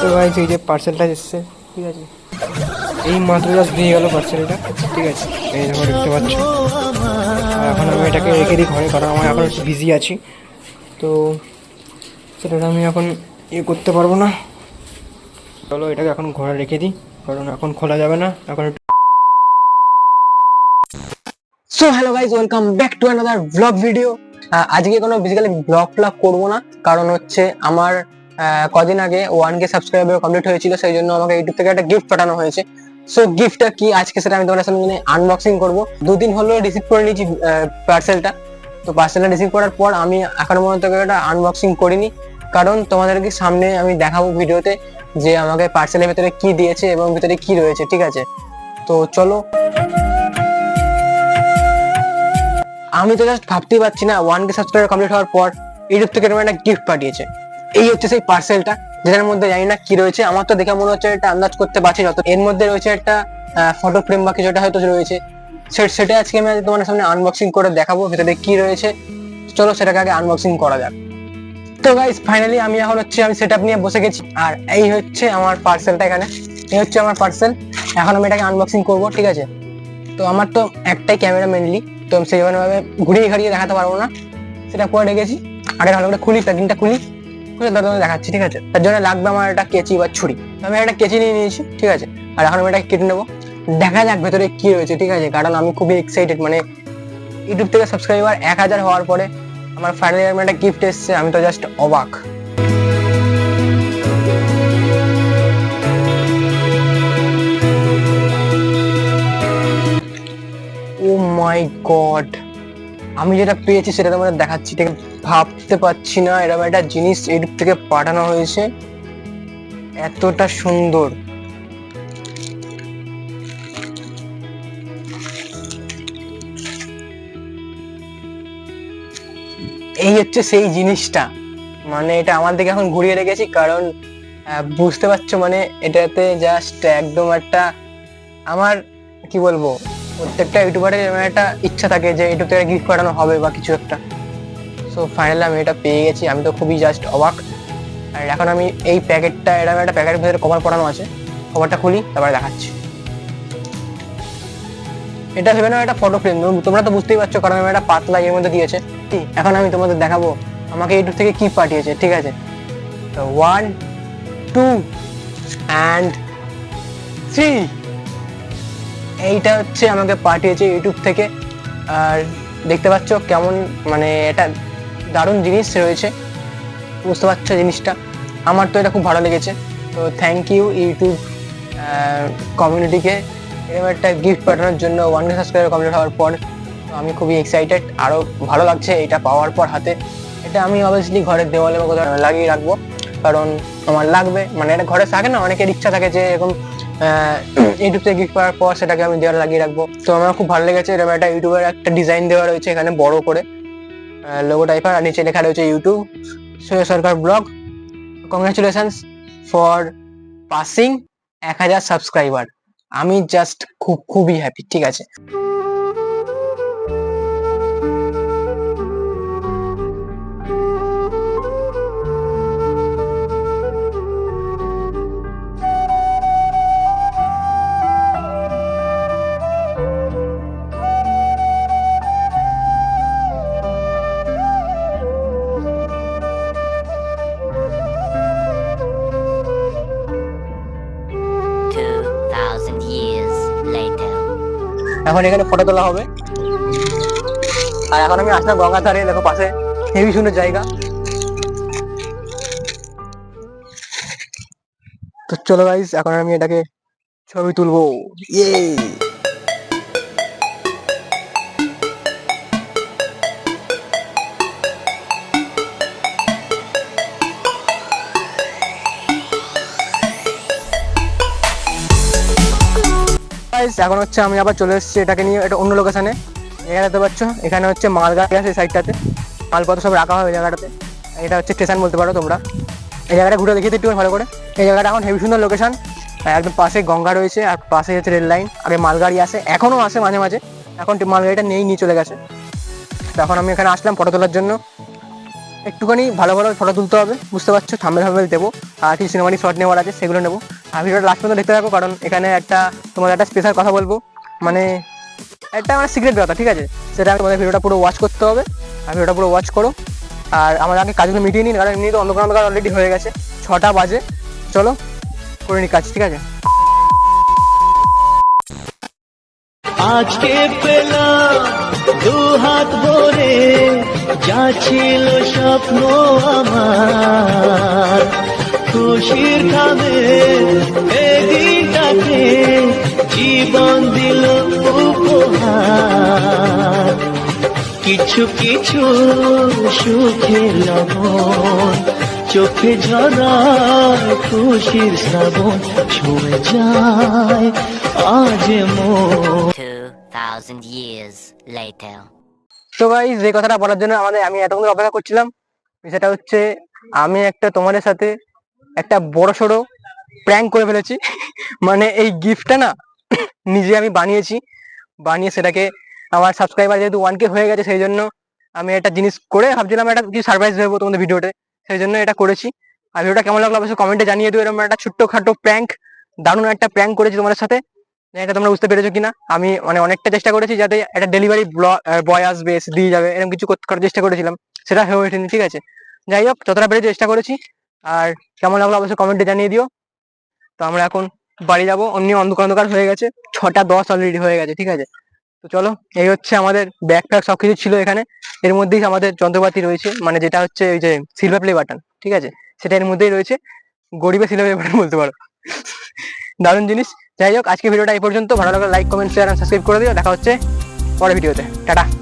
তো গাইজ এই যে পার্সেলটা এসছে, ঠিক আছে? এই মাত্র জাস্ট দিয়ে গেল পার্সেলটা ঠিক আছে? এই দেখো, দেখতে পাচ্ছ? এখন আমি এটাকে রেখে দিই ঘরে, কারণ আমার এখন একটু বিজি আছি। তো সেটা আমি এখন ইয়ে করতে পারব না। চলো, এটাকে এখন ঘরে রেখে দিই, কারণ এখন খোলা যাবে না, এখন একটু so hello guys welcome back to another vlog video আজকে কোনো বেসিক্যালি ব্লগ ফ্লগ করব না, কারণ হচ্ছে আমার কদিন আগে ওয়ান কে সাবস্ক্রাইবার কমপ্লিট হয়েছিল, সেই জন্য আমাকে ইউটিউব থেকে একটা গিফট পাঠানো হয়েছে। সো গিফটটা কি? আজকে সেটা আমি তোমাদের সামনে আনবক্সিং করব। দুদিন হলো রিসিভ করে নিয়েছি পার্সেলটা তো পার্সেলটা রিসিভ করার পর আমি এখনও পর্যন্ত এটা আনবক্সিং করিনি। কারণ তোমাদেরকে সামনে আমি দেখাবো ভিডিওতে যে আমাকে পার্সেলের ভেতরে কি দিয়েছে এবং ভিতরে কি রয়েছে, ঠিক আছে? তো চলো। আমি তো জাস্ট ভাবতেই পারছি না ওয়ান কে সাবস্ক্রাইবার কমপ্লিট হওয়ার পর ইউটিউব থেকে একটা গিফট পাঠিয়েছে। এই হচ্ছে সেই পার্সেলটা যেটার মধ্যে জানি না কি রয়েছে। আমার তো দেখে মনে হচ্ছে এটা আন্দাজ করতে পারছি যত এর মধ্যে রয়েছে একটা ফটো ফ্রেম বা কিছুটা হয়তো রয়েছে। সেটা আজকে আমি তোমার সামনে আনবক্সিং করে দেখাবো, ভেতরে কি রয়েছে। চলো সেটাকে আগে আনবক্সিং করা যাক। তো গাইস ফাইনালি আমি এখন হচ্ছে আমি সেটআপ নিয়ে বসে গেছি। আর এই হচ্ছে আমার পার্সেলটা এখানে। এই হচ্ছে আমার পার্সেল এখন আমি এটাকে আনবক্সিং করব, ঠিক আছে? তো আমার তো একটাই ক্যামেরা মেনলি তো আমি সেইভাবে ঘুরিয়ে ঘাড়িয়ে দেখাতে পারব না। সেটা করে রেখেছি আগে ভালো করে খুলি, প্যাকিংটা খুলি। তারপর তোমাদের দেখাচ্ছি, ঠিক আছে? তার জন্য লাগবে আমার একটা কেচি বা ছুরি। আমি একটা কেচি নিয়ে নিয়েছি, ঠিক আছে? আর এখন আমি এটা কেটে নেব। দেখা যাক ভেতরে কি রয়েছে, ঠিক আছে? কারণ আমি খুবই এক্সাইটেড মানে ইউটিউব থেকে সাবস্ক্রাইবার এক হাজার হওয়ার পরে আমার ফাইনালি আমার একটা গিফট এসছে, আমি তো জাস্ট অবাক। ও মাই গড আমি যেটা পেয়েছি সেটা তোমাদের দেখাচ্ছি, ঠিক ভাবতে পারছি না এরকম একটা জিনিস ইউটিউব থেকে পাঠানো হয়েছে। এতটা সুন্দর। এই হচ্ছে সেই জিনিসটা। মানে এটা আমার দিকে এখন ঘুরিয়ে রেখেছি কারণ বুঝতে পারছ মানে এটাতে জাস্ট একদম একটা আমার, কি বলব? প্রত্যেকটা ইউটিউবারের এরকম একটা ইচ্ছা থাকে যে ইউটিউব থেকে গিফট পাঠানো হবে বা কিছু একটা। সো ফাইনালি আমি এটা পেয়ে গেছি। আমি তো খুবই জাস্ট অবাক। আর এখন আমি এই প্যাকেটটা এরকম একটা প্যাকেটের ভিতরে কভার পড়ানো আছে। কভারটা খুলি তারপরে দেখাচ্ছি। এটা ভেবে নাও একটা ফটো ফ্রেম তোমরা তো বুঝতেই পারছ কারণ আমি একটা পাতলা এর মধ্যে দিয়েছে। ঠিক, এখন আমি তোমাদের দেখাবো। আমাকে ইউটিউব থেকে কি পাঠিয়েছে ঠিক আছে? তো ওয়ান টু অ্যান্ড থ্রি এইটা হচ্ছে আমাকে পাঠিয়েছে ইউটিউব থেকে। আর দেখতে পাচ্ছ কেমন মানে এটা দারুণ জিনিস রয়েছে। বুঝতে পারছ জিনিসটা? আমার তো এটা খুব ভালো লেগেছে। তো থ্যাংক ইউ ইউটিউব কমিউনিটিকে এরকম একটা গিফট পাঠানোর জন্য ওয়ান কে সাবস্ক্রাইবার কমপ্লিট হওয়ার পর আমি খুবই এক্সাইটেড আরও ভালো লাগছে এটা পাওয়ার পর হাতে। এটা আমি অবভিয়াসলি ঘরের দেওয়ালে কোথাও লাগিয়ে রাখব। কারণ আমার লাগবে। মানে এটা ঘরে থাকে না, অনেকের ইচ্ছা থাকে যে এরকম ইউটিউব থেকে গিফট পর সেটাকে আমি দেওয়ার লাগিয়ে রাখব। তো আমার খুব ভালো লেগেছে, এরকম একটা ইউটিউবের একটা ডিজাইন দেওয়া রয়েছে এখানে বড় করে। লোগো টাইপার আর নিচে লেখা রয়েছে YouTube Syed Sarkar vlog congratulations for passing এক হাজার সাবস্ক্রাইবার আমি জাস্ট খুব, খুবই হ্যাপি ঠিক আছে? এখন এখানে ফটো তোলা হবে। আর এখন আমি আসলাম গঙ্গা ধারে দেখো পাশে হেভি সুন্দর জায়গা। তো চলো গাইস এখন আমি এটাকে ছবি তুলবো। ইয়ে এখন হচ্ছে আমি আবার চলে এসেছি এটাকে নিয়ে, এটা অন্য লোকেশনে এখানে দেখতে পাচ্ছ, এখানে হচ্ছে মালগাড়ি আছে সাইডটাতে মালপত্র সব রাখা হয় জায়গাটাতে। এটা হচ্ছে স্টেশন বলতে পারো তোমরা। এই জায়গাটা ঘুরে দেখিয়ে একটু ভালো করে। এই জায়গাটা এখন হেভি সুন্দর লোকেশন একদম পাশে গঙ্গা রয়েছে, আর পাশে হচ্ছে রেল লাইন আগে মালগাড়ি আসে, এখনও আসে মাঝে মাঝে। এখন মালগাড়িটা নেই, নিয়ে চলে গেছে। তো এখন আমি এখানে আসলাম ফটো তোলার জন্য। একটুখানি ভালো ভালো ফটো তুলতে হবে, বুঝতে পারছ? থাম্বেল থাম্বেল দেবো। আর কিছু সিনেমাটিক শট নেওয়ার আছে, সেগুলো নেব। আর ভিডিওটা লাস্ট পর্যন্ত দেখতে থাকো কারণ এখানে একটা তোমাদের একটা স্পেশাল কথা বলব। মানে একটা মানে সিক্রেট কথা ঠিক আছে? সেটা তোমাদের ভিডিওটা পুরো ওয়াচ করতে হবে। আর ভিডিওটা পুরো ওয়াচ করো। আর আমাদের আগে কাজগুলো মিটিয়ে নিন, কারণ এমনি তো অন্ধকার অন্ধকার অলরেডি হয়ে গেছে। ছটা বাজে। চলো, করে নি কাজ, ঠিক আছে? আজকে পেলাম দু হাত ভরে যা ছিল স্বপ্ন আমার। খুশির খাবে এদিনটাকে জীবন দিল উপহার কিছু কিছু সুখে লবণ চোখে ঝরায় খুশির শ্রাবণ ছুঁয়ে যায় আজ মন 2,000 years later. তো ভাই যে কথাটা বলার জন্য আমাদের আমি এতক্ষণ ধরে অপেক্ষা করছিলাম সেটা হচ্ছে আমি একটা তোমাদের সাথে একটা বড় সড়ো প্র্যাঙ্ক করে ফেলেছি। মানে এই গিফটটা না নিজে আমি বানিয়েছি। বানিয়ে সেটাকে আমার সাবস্ক্রাইবার যেহেতু ওয়ান কে হয়ে গেছে, সেই জন্য আমি একটা জিনিস করে ভাবছিলাম একটা কিছু সারপ্রাইজ দেবো তোমাদের ভিডিওতে। সেই জন্য এটা করেছি। আর ভিডিওটা কেমন লাগল অবশ্যই কমেন্টে জানিয়ে দিও। এরকম একটা ছোট্ট খাটো প্র্যাঙ্ক দারুণ একটা প্র্যাঙ্ক করেছি তোমাদের সাথে। এটা তোমরা বুঝতে পেরেছ কিনা? আমি মানে অনেকটা চেষ্টা করেছি যাতে একটা ডেলিভারি বয় আসবে, এসে দিয়ে যাবে, এরকম কিছু কর- করার চেষ্টা করেছিলাম। সেটা হয়ে ওঠেনি, ঠিক আছে? যাই হোক, যতটা পেরে চেষ্টা করেছি। আর কেমন লাগল অবশ্যই কমেন্টে জানিয়ে দিও। তো আমরা এখন বাড়ি যাব অন্য অন্ধকার অন্ধকার হয়ে গেছে, ছটা দশ অলরেডি হয়ে গেছে, ঠিক আছে? তো চলো, এই হচ্ছে আমাদের ব্যাগ ফ্যাগ সবকিছু ছিল এখানে। এর মধ্যেই আমাদের যন্ত্রপাতি রয়েছে মানে যেটা হচ্ছে ওই যে সিলভার প্লে বাটন ঠিক আছে? সেটা এর মধ্যেই রয়েছে। গরিবের সিলভার প্লে বাটন বলতে পারো। দারুণ জিনিস। যাই হোক আজকে ভিডিওটা এই পর্যন্ত। ভালো লাগলে লাইক কমেন্ট শেয়ার সাবস্ক্রাইব করে দিও। দেখা হচ্ছে পরের ভিডিওতে। টাটা।